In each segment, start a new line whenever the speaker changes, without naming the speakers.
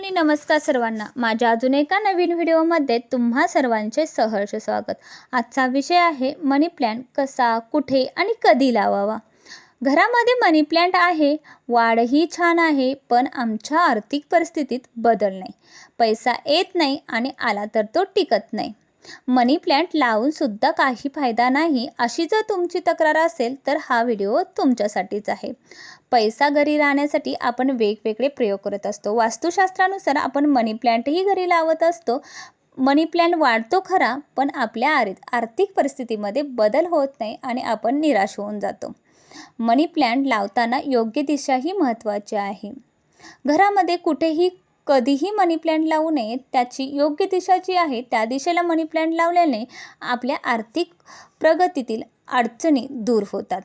आणि नमस्कार सर्वांना. माझ्या अजून एका नवीन व्हिडिओमध्ये तुम्हा सर्वांचे सहर्ष स्वागत. आजचा विषय आहे मनी प्लॅन्ट कसा कुठे आणि कधी लावावा? घरामध्ये मनी प्लॅन्ट आहे वाढही छान आहे पण आमच्या आर्थिक परिस्थितीत बदल नाही. पैसा येत नाही आणि आला तर तो टिकत नाही. मनी प्लॅन्ट लावून सुद्धा काही फायदा नाही अशी जर तुमची तक्रार असेल तर हा व्हिडिओ तुमच्यासाठीच आहे. पैसा घरी राहण्यासाठी आपण वेगवेगळे प्रयोग करत असतो. वास्तुशास्त्रानुसार आपण मनी प्लॅन्टही घरी लावत असतो. मनी प्लॅन वाढतो खरा पण आपल्या आर आर्थिक परिस्थितीमध्ये बदल होत नाही आणि आपण निराश होऊन जातो. मनी प्लॅन्ट लावताना योग्य दिशाही महत्त्वाची आहे. घरामध्ये कुठेही कधीही मनी प्लॅन्ट लावू नये त्याची योग्य दिशा जी आहे त्या दिशेला मनी प्लॅन्ट लावल्याने आपल्या आर्थिक प्रगतीतील अडचणी दूर होतात.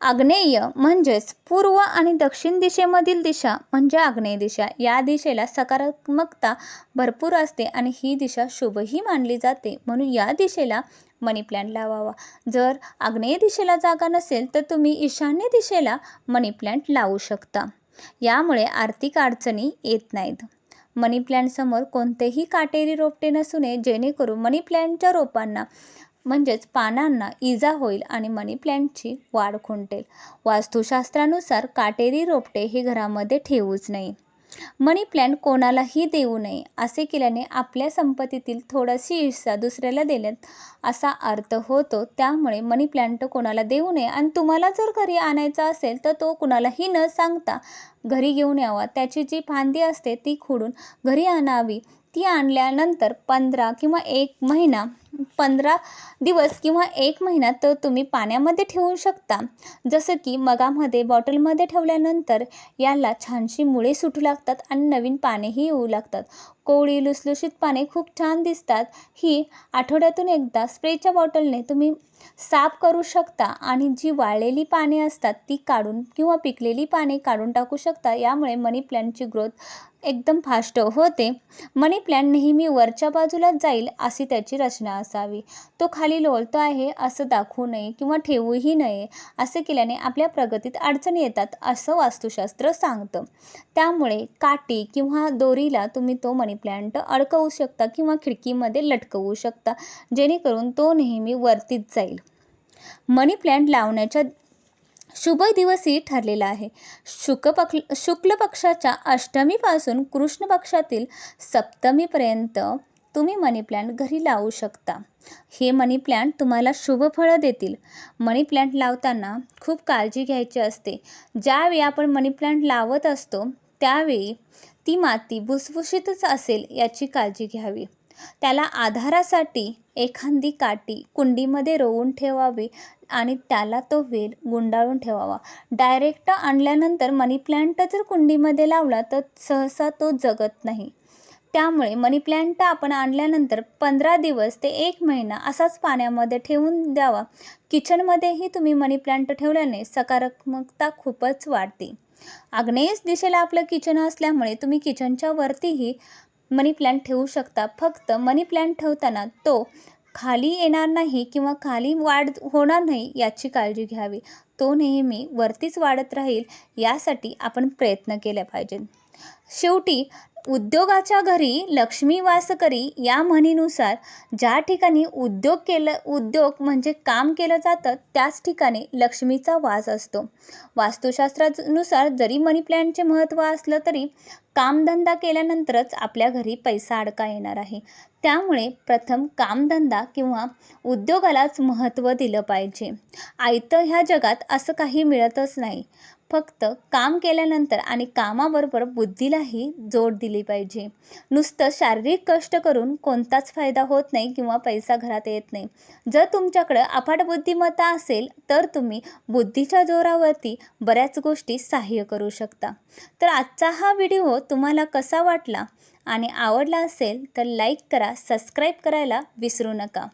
आग्नेय म्हणजेच पूर्व आणि दक्षिण दिशेमधील दिशा म्हणजे आग्नेय दिशा. या दिशेला सकारात्मकता भरपूर असते आणि ही दिशा शुभही मानली जाते. म्हणून या दिशेला मनी प्लॅन्ट लावावा. जर आग्नेय दिशेला जागा नसेल तर तुम्ही ईशान्य दिशेला मनी प्लॅन्ट लावू शकता. यामुळे आर्थिक अडचणी येत नाहीत. मनी प्लॅन्टसमोर कोणतेही काटेरी रोपटे नसू नये जेणेकरून मनी प्लॅन्टच्या रोपांना म्हणजेच पानांना इजा होईल आणि मनी प्लॅन्टची वाढ खुंटेल. वास्तुशास्त्रानुसार काटेरी रोपटे हे घरामध्ये ठेवूच नाही. मनी प्लॅन्ट कोणालाही देऊ नये असे केल्याने आपल्या संपत्तीतील थोडाशी हिस्सा दुसऱ्याला देण्यात असा अर्थ होतो. त्यामुळे मनी प्लॅन्ट कोणाला देऊ नये आणि तुम्हाला जर घरी आणायचा असेल तर तो कुणालाही न सांगता घरी घेऊन यावा. त्याची जी फांदी असते ती खोडून घरी आणावी. ती आणल्यानंतर पंधरा किंवा एक महिना पंधरा दिवस किंवा एक महिना तर तुम्ही पाण्यामध्ये ठेवू शकता. जसं की मगामध्ये बॉटलमध्ये ठेवल्यानंतर याला छानशी मुळे सुटू लागतात आणि नवीन पानेही येऊ लागतात. कोवळी लुसलुशीत पाने खूप छान दिसतात. ही आठवड्यातून एकदा स्प्रेच्या बॉटलने तुम्ही साफ करू शकता आणि जी वाळलेली पाने असतात ती काढून किंवा पिकलेली पाने काढून टाकू शकता. यामुळे मनी प्लॅन्टची ग्रोथ एकदम फास्ट होते. मनी प्लॅन्ट नेहमी वरच्या बाजूलाच जाईल अशी त्याची रचना असावी. तो खाली लोळतो आहे असं दाखवू नये किंवा ठेवूही नये असे केल्याने आपल्या प्रगतीत अडचणी येतात असं वास्तुशास्त्र सांगतं. त्यामुळे काठी किंवा दोरीला तुम्ही तो मनी प्लॅन्ट अडकवू शकता किंवा खिडकीमध्ये लटकवू शकता जेणेकरून तो नेहमी वरतीच जाईल. मनी प्लॅन्ट लावण्याच्या शुभ दिवसही ठरलेला आहे. शुक पक् शुक्ल पक्षाच्या अष्टमीपासून कृष्ण पक्षातील सप्तमीपर्यंत तुम्ही मनी प्लॅन्ट घरी लावू शकता. हे मनी प्लॅन्ट तुम्हाला शुभ फळं देतील. मनी प्लॅन्ट लावताना खूप काळजी घ्यायची असते. ज्यावेळी आपण मनी प्लॅन्ट लावत असतो त्यावेळी ती माती भुसभुशीतच असेल याची काळजी घ्यावी. त्याला आधारासाठी एखादी काठी कुंडीमध्ये रोवून ठेवावी आणि त्याला तो वेल गुंडाळून ठेवावा. डायरेक्ट आणल्यानंतर मनी प्लॅन्ट जर कुंडीमध्ये लावला तर सहसा तो जगत नाही. त्यामुळे मनी प्लॅन्ट आपण आणल्यानंतर पंधरा दिवस ते एक महिना असाच पाण्यामध्ये ठेवून द्यावा. किचनमध्येही तुम्ही मनी प्लॅन्ट ठेवल्याने सकारात्मकता खूपच वाढते. आग्नेयच दिशेला आपलं किचन असल्यामुळे तुम्ही किचनच्या वरतीही मनी प्लॅन्ट ठेवू शकता. फक्त मनी प्लॅन्ट ठेवताना तो खाली येणार नाही किंवा खाली वाढ होणार नाही याची काळजी घ्यावी. तो नेहमी वरतीच वाढत राहील यासाठी आपण प्रयत्न केले पाहिजेत. शेवटी उद्योगाच्या घरी लक्ष्मी वास करी या म्हणीनुसार ज्या ठिकाणी उद्योग केलं उद्योग म्हणजे काम केलं जातं त्याच ठिकाणी लक्ष्मीचा वास असतो. वास्तुशास्त्रानुसार जरी मनी प्लॅनचे महत्त्व असलं तरी कामधंदा केल्यानंतरच आपल्या घरी पैसा अडका येणार आहे. त्यामुळे प्रथम कामधंदा किंवा उद्योगालाच महत्त्व दिलं पाहिजे. आयतं ह्या जगात असं काही मिळतच नाही. फक्त काम केल्यानंतर आणि कामाबरोबर बुद्धीलाही जोड दिली पाहिजे. नुसतं शारीरिक कष्ट करून कोणताच फायदा होत नाही किंवा पैसा घरात येत नाही. जर तुमच्याकडं अफाट बुद्धिमत्ता असेल तर तुम्ही बुद्धीच्या जोरावरती बऱ्याच गोष्टी सहाय्य करू शकता. तर आजचा हा व्हिडिओ तुम्हाला कसा वाटला आणि आवडला असेल तर लाईक करा सबस्क्राईब करायला विसरू नका.